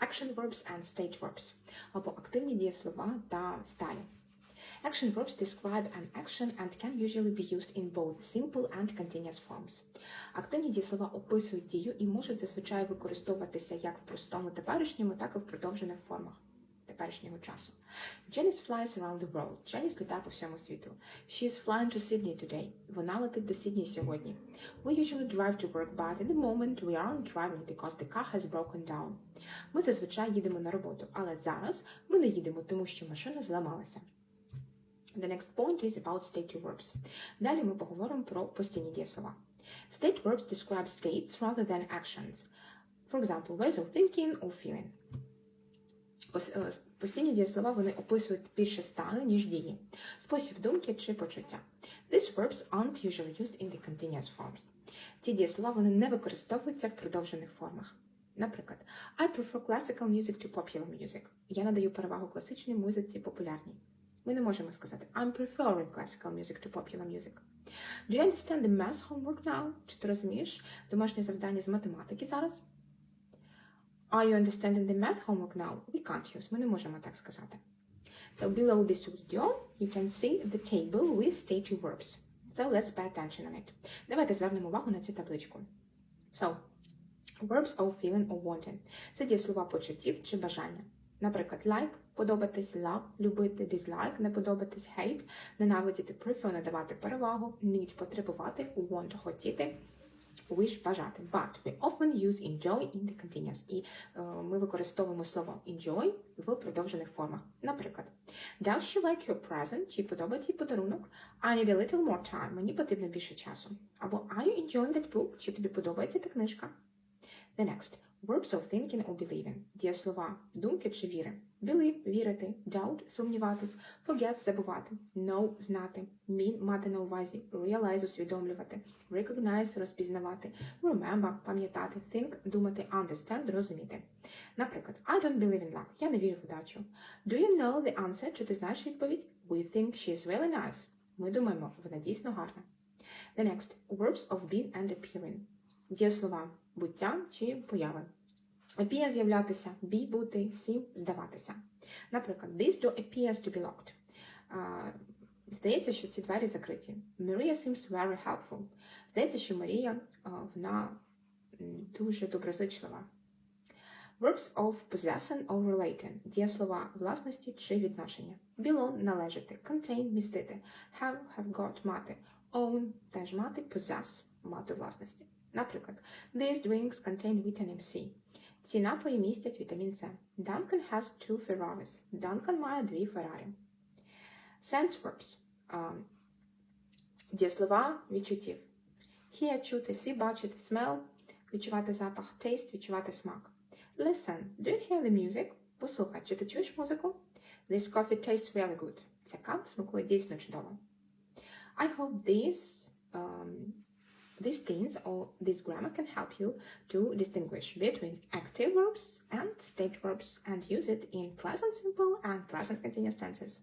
Action verbs and state verbs або активні дієслова та сталі. Action verbs describe an action and can usually be used in both simple and continuous forms. Активні дієслова описують дію і можуть зазвичай використовуватися як в простому теперішньому, так і в продовжених формах теперішнього часу. Janice flies around the world. Janice літає по всьому світу. She is flying to Sydney today. Вона летить до Сідні сьогодні. We usually drive to work, but at the moment we aren't driving because the car has broken down. Ми зазвичай їдемо на роботу, але зараз ми не їдемо, тому що машина зламалася. The next point is about state verbs. Далі ми поговоримо про постійні дієслова. State verbs describe states rather than actions. For example, ways of thinking or feeling. Е, Постійні дієслова вони описують більше стани, ніж дії, спосіб думки чи почуття. These verbs aren't usually used in the continuous forms. Ці дієслова вони не використовуються в продовжених формах. Наприклад, I prefer classical music to popular music. Я надаю перевагу класичній музиці популярній. Ми не можемо сказати I'm preferring classical music to popular music. Do you understand the math homework now? Чи ти розумієш домашнє завдання з математики зараз? Are you understanding the math homework now? We can't use. Ми не можемо так сказати. So below this video, you can see the table with stage verbs. So let's pay attention on it. Давайте звернемо увагу на цю табличку. So, verbs of feeling or wanting. Це дієслова почуттів чи бажання. Наприклад, like – подобатись, love – любити, dislike – не подобатись, hate – ненавидіти, prefer – надавати перевагу, need – потребувати, want – хотіти, wish – бажати. But we often use enjoy in the continuous. І е, ми використовуємо слово enjoy в продовжених формах. Наприклад, Does she like your present? Чи подобається подарунок? I need a little more time. Мені потрібно більше часу. Або Are you enjoying that book? Чи тобі подобається та книжка? The next. Verbs of thinking or believing. Дієслова думки чи віри. Believe – вірити, doubt – сумніватись, forget – забувати, know – знати, mean – мати на увазі, realize – усвідомлювати, recognize – розпізнавати, remember – пам'ятати, think – думати, understand – розуміти. Наприклад, I don't believe in luck. Я не вірю в удачу. Do you know the answer? Чи ти знаєш відповідь? We think she's really nice. Ми думаємо, вона дійсно гарна. The next. Verbs of being and appearing. Дієслова буття чи появи. Appear – з'являтися, be – бути, see – здаватися. Наприклад, this door appears to be locked. А, Здається, що ці двері закриті. Maria seems very helpful. Здається, що Марія а, вона дуже доброзичлива. Verbs of possessing or relating – дієслова власності чи відношення. Belong – належати, contain – містити, have – have got – мати, own – теж мати, possess – мати власності. Наприклад, these drinks contain vitamin C. Ці напої містять вітамін С. Duncan has two Ferraris. Duncan має дві Феррарі. Sense verbs. Дієслова відчуттів. Hear – чути, see – бачити, smell – відчувати запах, taste – відчувати смак. Listen. Do you hear the music? Послухай, чи ти чуєш музику? This coffee tastes really good. Ця кава смакує дійсно чудово. I hope these, um, these things or this grammar can help you to distinguish between active verbs and state verbs and use it in present simple and present continuous tenses.